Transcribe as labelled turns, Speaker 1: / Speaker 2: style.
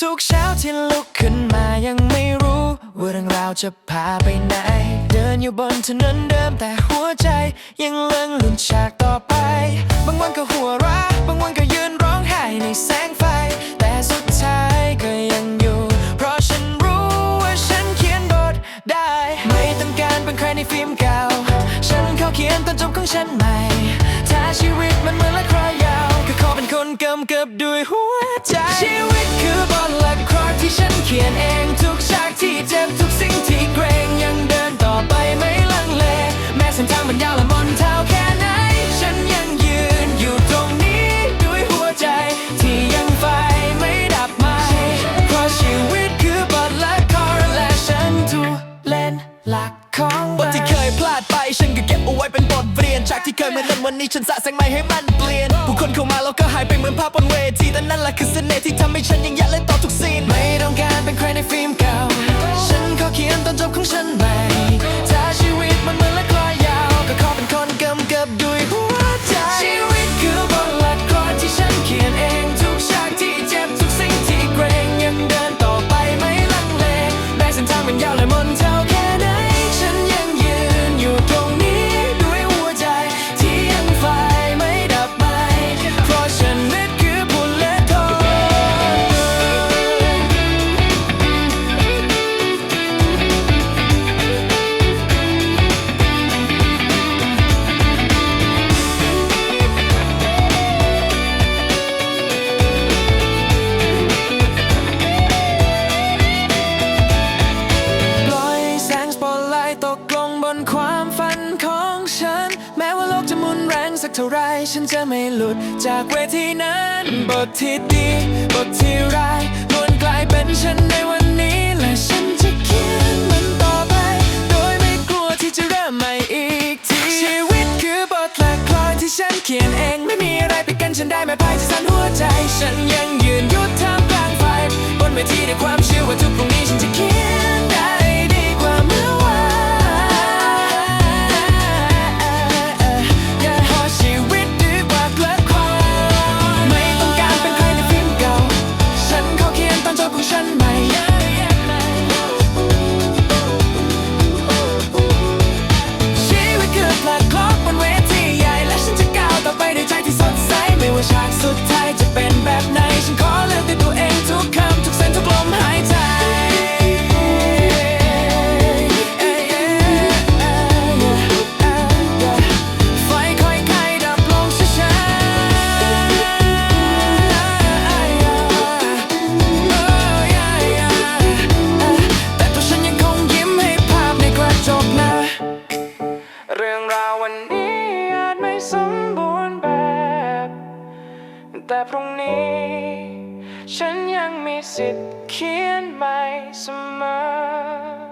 Speaker 1: ทุกเช้าที่ลุกขึ้นมายังไม่รู้ว่าเรื่องราวจะพาไปไหน เดินอยู่บนถนนเดิมแต่หัวใจ ยังเลื่อนลุ่นฉากต่อไป บางวันก็หัว ฉันใหม่ ถ้าชีวิตมันเหมือนละครยาว ก็ขอเป็นคนกำกับด้วยหัวใจ ชีวิตคือบทละครที่ฉันเขียนเองทุกฉากที่เจ็บทุกสิ่งที่เกรงยังเดินต่อไปไม่ลังเล แม้เส้นทางมันยาวและมนเท่าแค่ไหน ฉันยังยืนอยู่ตรงนี้ด้วยหัวใจ ที่ยังไฟไม่ดับไหมเพราะชีวิตคือบทละครและฉันถูกเล่นหลัก วันนี้ฉันสะแสงใหม่ให้มันเปลี่ยน ผู้คนเข้ามาแล้วก็หายไปเหมือนภาพบนเวทีแต่นั่นแหละคือเสน่ห์ที่ทำให้ฉันยังอยากเล่นต่อทุกซีนไม่ต้องการเป็นใครใน ฉันจะไม่หลุดจากเวทีนั้น บทที่ดี บทที่ร้ายล้วนกลายเป็นฉันในวันนี้ และฉันจะเขียนมันต่อไป โดยไม่กลัวที่จะเริ่มใหม่อีกที ชีวิตคือบทละครที่ฉันเขียนเอง ไม่มีอะไรไปกันฉันได้แม้ภายที่สั่นหัวใจ ฉันยังยืนหยุดท่ามกลางไฟบนเวทีด้วยความากสุดท้ายจะเป็นแบบไหน ฉันขอเลือกด้วยตัวเองทุกคำทุกเส้นทุกลมหายใจไฟค่อยๆดับลงช้าๆแต่ตัวฉันยังคงยิ้มให้ภาพในกระจกนะ เรื่องราววันนี้อาจไม่สม แต่พรุ่งนี้ ฉันยังมีสิทธิ์เขียนใหม่เสมอ